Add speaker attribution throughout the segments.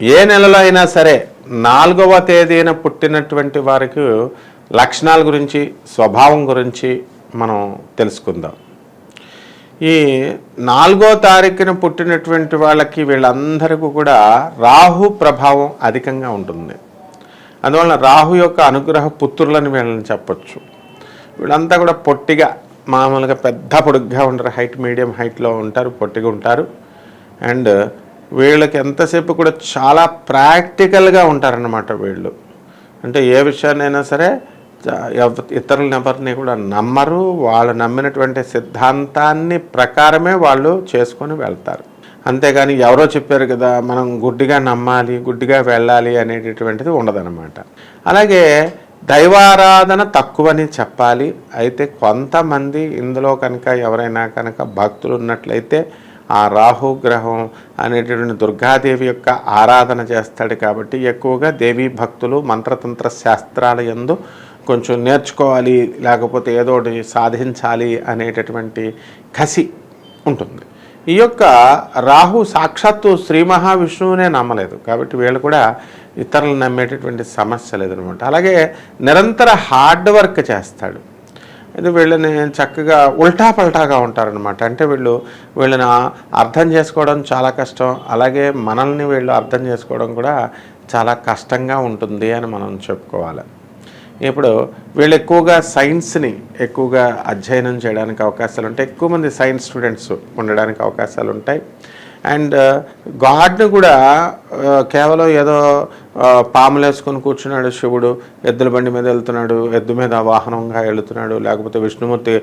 Speaker 1: ఏ నెలలో అయినా సరే నాలుగవ తేదీన పుట్టినటువంటి వారికి లక్షణాల గురించి స్వభావం గురించి మనం తెలుసుకుందాం. ఈ నాలుగో తారీఖున పుట్టినటువంటి వాళ్ళకి వీళ్ళందరికీ కూడా రాహు ప్రభావం అధికంగా ఉంటుంది. అందువలన రాహు యొక్క అనుగ్రహ పుత్రులని వీళ్ళని చెప్పచ్చు. వీళ్ళంతా కూడా పొట్టిగా మామూలుగా పెద్ద పొడుగ్గా ఉంటారు హైట్ మీడియం హైట్లో ఉంటారు పొట్టిగా ఉంటారు. అండ్ వీళ్ళకి ఎంతసేపు కూడా చాలా ప్రాక్టికల్గా ఉంటారన్నమాట వీళ్ళు. అంటే ఏ విషయాన్నైనా సరే చ- ఇతరుల ఎవరిని కూడా నమ్మరు. వాళ్ళు నమ్మినటువంటి సిద్ధాంతాన్ని ప్రకారమే వాళ్ళు చేసుకొని వెళ్తారు. అంతేగాని ఎవరో చెప్పారు కదా మనం గుడ్డిగా నమ్మాలి గుడ్డిగా వెళ్ళాలి అనేటటువంటిది ఉండదన్నమాట. అలాగే దైవారాధన తక్కువని చెప్పాలి. అయితే కొంతమంది ఇందులో కనుక ఎవరైనా కనుక భక్తులు ఉన్నట్లయితే ఆ రాహు గ్రహం అనేటటువంటి దుర్గాదేవి యొక్క ఆరాధన చేస్తాడు కాబట్టి ఎక్కువగా దేవీ భక్తులు మంత్రతంత్ర శాస్త్రాల ఎందు కొంచెం నేర్చుకోవాలి లేకపోతే ఏదో ఒకటి సాధించాలి అనేటటువంటి కసి ఉంటుంది. ఈ యొక్క రాహు సాక్షాత్తు శ్రీ మహావిష్ణువునే నమ్మలేదు కాబట్టి వీళ్ళు కూడా ఇతరులు నమ్మేటటువంటి సమస్య లేదనమాట. అలాగే నిరంతర హార్డ్ వర్క్ చేస్తాడు. ఇది వీళ్ళని చక్కగా ఉల్టా పల్టాగా ఉంటారనమాట అంటే వీళ్ళు వీళ్ళని అర్థం చేసుకోవడం చాలా కష్టం. అలాగే మనల్ని వీళ్ళు అర్థం చేసుకోవడం కూడా చాలా కష్టంగా ఉంటుంది అని మనం చెప్పుకోవాలి. ఇప్పుడు వీళ్ళు ఎక్కువగా సైన్స్ని ఎక్కువగా అధ్యయనం చేయడానికి అవకాశాలు ఉంటాయి. ఎక్కువ మంది సైన్స్ స్టూడెంట్స్ ఉండడానికి అవకాశాలు ఉంటాయి. అండ్ uh, గాడ్ని కూడా uh, కేవలం ఏదో uh, పాములేసుకొని పాములు వేసుకొని కూర్చున్నాడు శివుడు ఎద్దుల బండి మీద వెళ్తున్నాడు ఎద్దు మీద వాహనంగా వెళుతున్నాడు లేకపోతే విష్ణుమూర్తి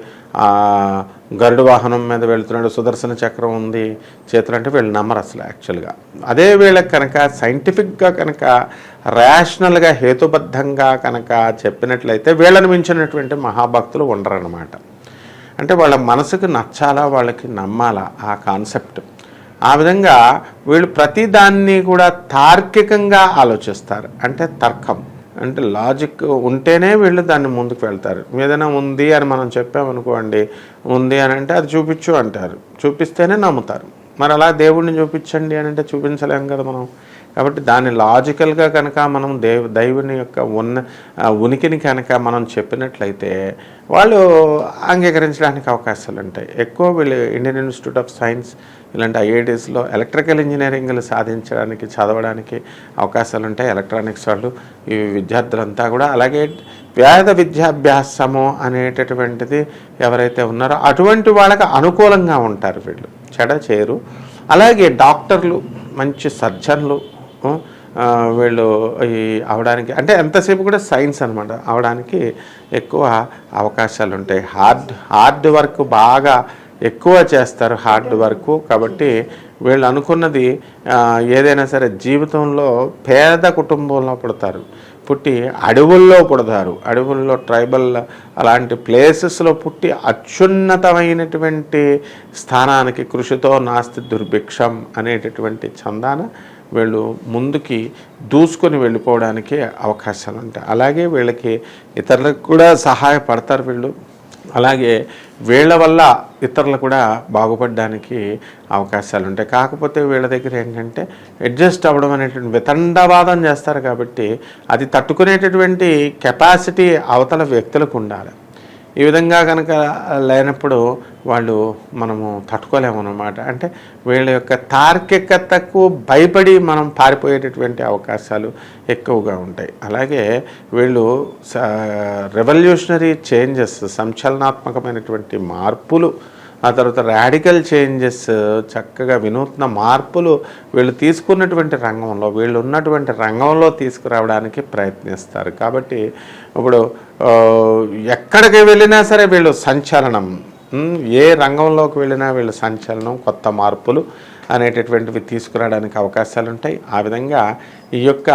Speaker 1: గరుడు వాహనం మీద వెళ్తున్నాడు సుదర్శన చక్రం ఉంది చేతులు అంటే వీళ్ళు నమ్మరు అసలు యాక్చువల్గా అదే వీళ్ళకి కనుక సైంటిఫిక్గా కనుక రేషనల్గా హేతుబద్ధంగా కనుక చెప్పినట్లయితే వీళ్ళని మించినటువంటి మహాభక్తులు ఉండరన్నమాట. అంటే వాళ్ళ మనసుకు నచ్చాలా వాళ్ళకి నమ్మాలా ఆ కాన్సెప్ట్ ఆ విధంగా వీళ్ళు ప్రతిదాన్ని కూడా తార్కికంగా ఆలోచిస్తారు. అంటే తర్కం. అంటే లాజిక్ ఉంటేనే వీళ్ళు దాన్ని ముందుకు వెళ్తారు. ఏదైనా ఉంది అని మనం చెప్పామనుకోండి ఉంది అని అంటే అది చూపించు అంటారు. చూపిస్తేనే నమ్ముతారు. మరి అలా దేవుడిని చూపించండి అని అంటే చూపించలేం కదా మనం? కాబట్టి దాన్ని లాజికల్గా కనుక మనం దేవ దైవుని యొక్క ఉన్న ఉనికిని కనుక మనం చెప్పినట్లయితే వాళ్ళు అంగీకరించడానికి అవకాశాలు ఉంటాయి. ఎక్కువ వీళ్ళు ఇండియన్ ఇన్స్టిట్యూట్ ఆఫ్ సైన్స్ ఇలాంటి ఐఐటీస్లో ఎలక్ట్రికల్ ఇంజనీరింగ్లు సాధించడానికి చదవడానికి అవకాశాలు ఉంటాయి. ఎలక్ట్రానిక్స్ వాళ్ళు ఈ విద్యార్థులంతా కూడా. అలాగే వేద విద్యాభ్యాసము అనేటటువంటిది ఎవరైతే ఉన్నారో అటువంటి వాళ్ళకి అనుకూలంగా ఉంటారు వీళ్ళు. చెడ చేరు. అలాగే డాక్టర్లు మంచి సర్జన్లు వీళ్ళు ఈ అవడానికి అంటే ఎంతసేపు కూడా సైన్స్ అనమాట అవడానికి ఎక్కువ అవకాశాలు ఉంటాయి హార్డ్ హార్డ్ వర్క్ బాగా ఎక్కువ చేస్తారు హార్డ్ వర్క్ కాబట్టి వీళ్ళు అనుకున్నది ఏదైనా సరే జీవితంలో పేద కుటుంబంలో పుడతారు. పుట్టి అడవుల్లో పుడతారు. అడవుల్లో ట్రైబల్ అలాంటి ప్లేసెస్లో పుట్టి అత్యున్నతమైనటువంటి స్థానానికి కృషితో నాస్తి దుర్భిక్షం అనేటటువంటి చందాన వీళ్ళు ముందుకి దూసుకొని వెళ్ళిపోవడానికి అవకాశాలు ఉంటాయి అలాగే వీళ్ళకి ఇతరులకు కూడా సహాయపడతారు వీళ్ళు. అలాగే వీళ్ళ వల్ల ఇతరులు కూడా బాగుపడడానికి అవకాశాలు ఉంటాయి కాకపోతే వీళ్ళ దగ్గర ఏంటంటే అడ్జస్ట్ అవ్వడం అనేటువంటి వితండవాదం చేస్తారు కాబట్టి అది తట్టుకునేటటువంటి కెపాసిటీ అవతల వ్యక్తులకు ఉండాలి. ఈ విధంగా కనుక లేనప్పుడు వాళ్ళు మనము తట్టుకోలేమన్నమాట. అంటే వీళ్ళ యొక్క తార్కికతకు భయపడి మనం పారిపోయేటటువంటి అవకాశాలు ఎక్కువగా ఉంటాయి. అలాగే వీళ్ళు రెవల్యూషనరీ చేంజెస్ సంచలనాత్మకమైనటువంటి మార్పులు ఆ తర్వాత రాడికల్ చేంజెస్ చక్కగా వినూత్న మార్పులు వీళ్ళు తీసుకున్నటువంటి రంగంలో వీళ్ళు ఉన్నటువంటి రంగంలో తీసుకురావడానికి ప్రయత్నిస్తారు. కాబట్టి ఇప్పుడు ఎక్కడికి వెళ్ళినా సరే వీళ్ళు సంచలనం. ఏ రంగంలోకి వెళ్ళినా వీళ్ళు సంచలనం కొత్త మార్పులు అనేటటువంటివి తీసుకురావడానికి అవకాశాలు ఉంటాయి ఆ విధంగా ఈ యొక్క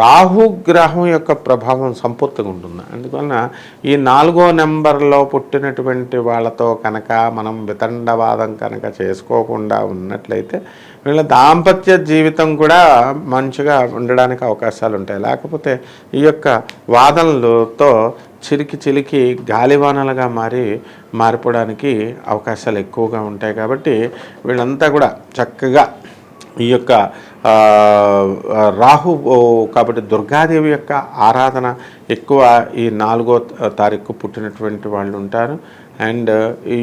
Speaker 1: రాహుగ్రహం యొక్క ప్రభావం సంపూర్తిగా ఉంటుంది? అందువలన ఈ నాలుగో నెంబర్లో పుట్టినటువంటి వాళ్ళతో కనుక మనం వితండవాదం కనుక చేసుకోకుండా ఉన్నట్లయితే వీళ్ళ దాంపత్య జీవితం కూడా మంచిగా ఉండడానికి అవకాశాలు ఉంటాయి. లేకపోతే ఈ యొక్క వాదనలతో చిలికి చిలికి గాలివానలుగా మారి మారిపోవడానికి అవకాశాలు ఎక్కువగా ఉంటాయి. కాబట్టి వీళ్ళంతా కూడా చక్కగా ఈ యొక్క రాహు కాబట్టి దుర్గాదేవి యొక్క ఆరాధన ఎక్కువ ఈ నాలుగో తారీఖు పుట్టినటువంటి వాళ్ళు ఉంటారు. అండ్ ఈ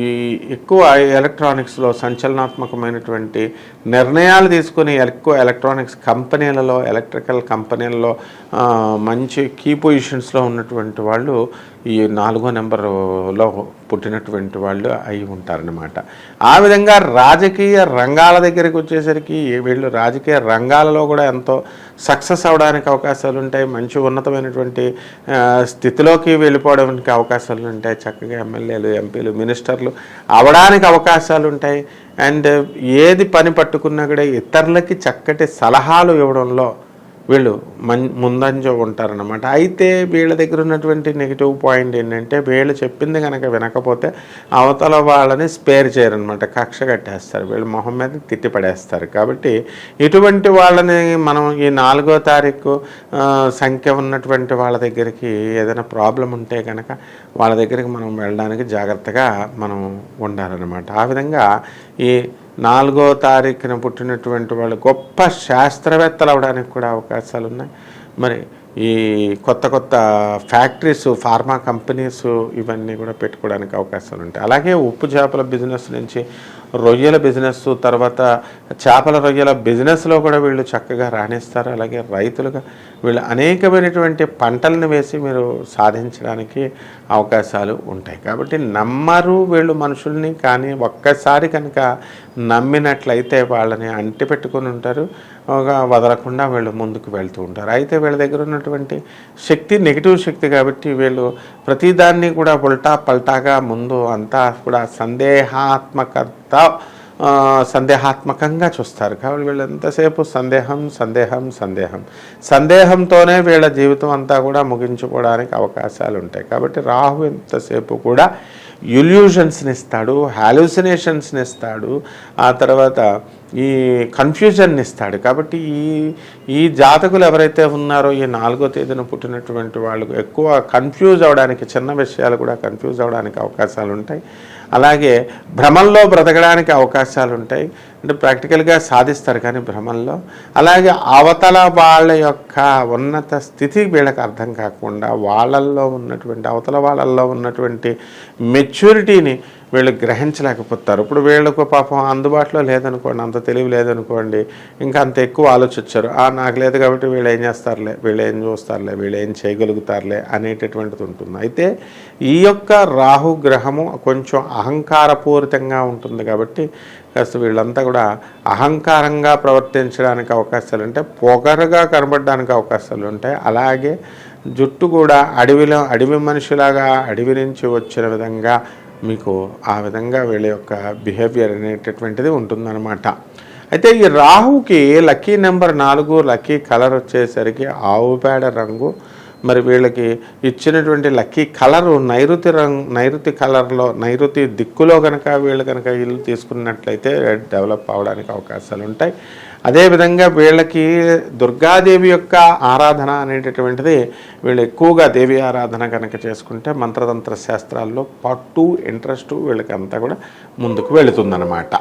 Speaker 1: ఎక్కువ ఎలక్ట్రానిక్స్లో సంచలనాత్మకమైనటువంటి నిర్ణయాలు తీసుకుని ఎక్కువ ఎలక్ట్రానిక్స్ కంపెనీలలో ఎలక్ట్రికల్ కంపెనీలలో మంచి కీ పొజిషన్స్లో ఉన్నటువంటి వాళ్ళు ఈ నాలుగో నెంబర్లో పుట్టినటువంటి వాళ్ళు అయి ఉంటారనమాట ఆ విధంగా రాజకీయ రంగాల దగ్గరికి వచ్చేసరికి వీళ్ళు రాజకీయ రంగాలలో కూడా ఎంతో సక్సెస్ అవడానికి అవకాశాలు ఉంటాయి మంచి ఉన్నతమైనటువంటి స్థితిలోకి వెళ్ళిపోవడానికి అవకాశాలు ఉంటాయి చక్కగా ఎమ్మెల్యేలు ఎంపీలు మినిస్టర్లు అవడానికి అవకాశాలు ఉంటాయి. అండ్ ఏది పని పట్టుకున్నా కూడా ఇతరులకి చక్కటి సలహాలు ఇవ్వడంలో వీళ్ళు మం ముందంజ ఉంటారనమాట అయితే వీళ్ళ దగ్గర ఉన్నటువంటి నెగిటివ్ పాయింట్ ఏంటంటే వీళ్ళు చెప్పింది కనుక వినకపోతే అవతల వాళ్ళని స్పేర్ చేయరనమాట కక్ష కట్టేస్తారు. వీళ్ళు మొహం మీద తిట్టి పడేస్తారు కాబట్టి ఇటువంటి వాళ్ళని మనం ఈ నాలుగో తారీఖు సంఖ్య ఉన్నటువంటి వాళ్ళ దగ్గరికి ఏదైనా ప్రాబ్లం ఉంటే కనుక వాళ్ళ దగ్గరికి మనం వెళ్ళడానికి జాగ్రత్తగా మనం ఉండాలన్నమాట. ఆ విధంగా ఈ నాలుగో తారీఖున పుట్టినటువంటి వాళ్ళు గొప్ప శాస్త్రవేత్తలు అవడానికి కూడా అవకాశాలు ఉన్నాయి మరి ఈ కొత్త కొత్త ఫ్యాక్టరీస్ ఫార్మా కంపెనీస్ ఇవన్నీ కూడా పెట్టుకోవడానికి అవకాశాలు ఉంటాయి అలాగే ఉప్పు చేపల బిజినెస్ నుంచి రొయ్యల బిజినెస్ తర్వాత చేపల రొయ్యల బిజినెస్లో కూడా వీళ్ళు చక్కగా రాణిస్తారు. అలాగే రైతులుగా వీళ్ళు అనేకమైనటువంటి పంటలను వేసి మీరు సాధించడానికి అవకాశాలు ఉంటాయి. కాబట్టి నమ్మరు వీళ్ళు మనుషుల్ని కానీ ఒక్కసారి కనుక నమ్మినట్లయితే వాళ్ళని అంటిపెట్టుకుని ఉంటారు. ఒక వదలకుండా వీళ్ళు ముందుకు వెళ్తూ ఉంటారు. అయితే వీళ్ళ దగ్గర ఉన్నటువంటి శక్తి నెగిటివ్ శక్తి కాబట్టి వీళ్ళు ప్రతిదాన్ని కూడా ఉల్టా పల్టాగా ముందు అంతా కూడా సందేహాత్మకత సందేహాత్మకంగా చూస్తారు. కాబట్టి వీళ్ళంతసేపు సందేహం సందేహం సందేహం. సందేహంతోనే వీళ్ళ జీవితం అంతా కూడా ముగించుకోవడానికి అవకాశాలు ఉంటాయి. కాబట్టి రాహు ఎంతసేపు కూడా ఇల్యూషన్స్ని ఇస్తాడు హాలుసినేషన్స్ని ఇస్తాడు. ఆ తర్వాత ఈ కన్ఫ్యూజన్ని ఇస్తాడు. కాబట్టి ఈ ఈ జాతకులు ఎవరైతే ఉన్నారో ఈ నాలుగో తేదీన పుట్టినటువంటి వాళ్ళు ఎక్కువ కన్ఫ్యూజ్ అవడానికి చిన్న విషయాలు కూడా కన్ఫ్యూజ్ అవడానికి అవకాశాలు ఉంటాయి. అలాగే భ్రమంలో బ్రతకడానికి అవకాశాలు ఉంటాయి. అంటే ప్రాక్టికల్గా సాధిస్తారు కానీ భ్రమంలో. అలాగే అవతల వాళ్ళ యొక్క ఉన్నత స్థితి వీళ్ళకి అర్థం కాకుండా వాళ్ళల్లో ఉన్నటువంటి అవతల వాళ్ళల్లో ఉన్నటువంటి మెచ్యూరిటీని వీళ్ళు గ్రహించలేకపోతారు. ఇప్పుడు వీళ్ళకు పాపం అందుబాటులో లేదనుకోండి అంత తెలివి లేదనుకోండి ఇంకా అంత ఎక్కువ ఆలోచించారు. ఆ నాకు లేదు కాబట్టి వీళ్ళు ఏం చేస్తారులే వీళ్ళు ఏం చూస్తారులే వీళ్ళు ఏం చేయగలుగుతారులే అనేటటువంటిది ఉంటుంది. అయితే ఈ యొక్క రాహు గ్రహము కొంచెం అహంకారపూరితంగా ఉంటుంది కాబట్టి కాస్త వీళ్ళంతా కూడా అహంకారంగా ప్రవర్తించడానికి అవకాశాలు ఉంటాయి పొగరుగా కనబడడానికి అవకాశాలు ఉంటాయి. అలాగే జుట్టు కూడా అడవిలో అడవి మనిషిలాగా అడవి నుంచి వచ్చిన విధంగా మీకు ఆ విధంగా వీళ్ళ యొక్క బిహేవియర్ అనేటటువంటిది ఉంటుందన్నమాట. అయితే ఈ రాహుకి లక్కీ నెంబర్ నాలుగు లక్కీ కలర్ వచ్చేసరికి ఆవు పేడ రంగు మరి వీళ్ళకి ఇచ్చినటువంటి లక్కీ కలరు నైరుతి రంగు నైరుతి కలర్లో నైరుతి దిక్కులో కనుక వీళ్ళు కనుక ఇల్లు తీసుకున్నట్లయితే డెవలప్ అవడానికి అవకాశాలు ఉంటాయి. అదేవిధంగా వీళ్ళకి దుర్గాదేవి యొక్క ఆరాధన అనేటటువంటిది వీళ్ళు ఎక్కువగా దేవి ఆరాధన కనుక చేసుకుంటే మంత్రతంత్ర శాస్త్రాల్లో పట్టు ఇంట్రెస్ట్ వీళ్ళకి అంతా కూడా ముందుకు వెళుతుందన్నమాట.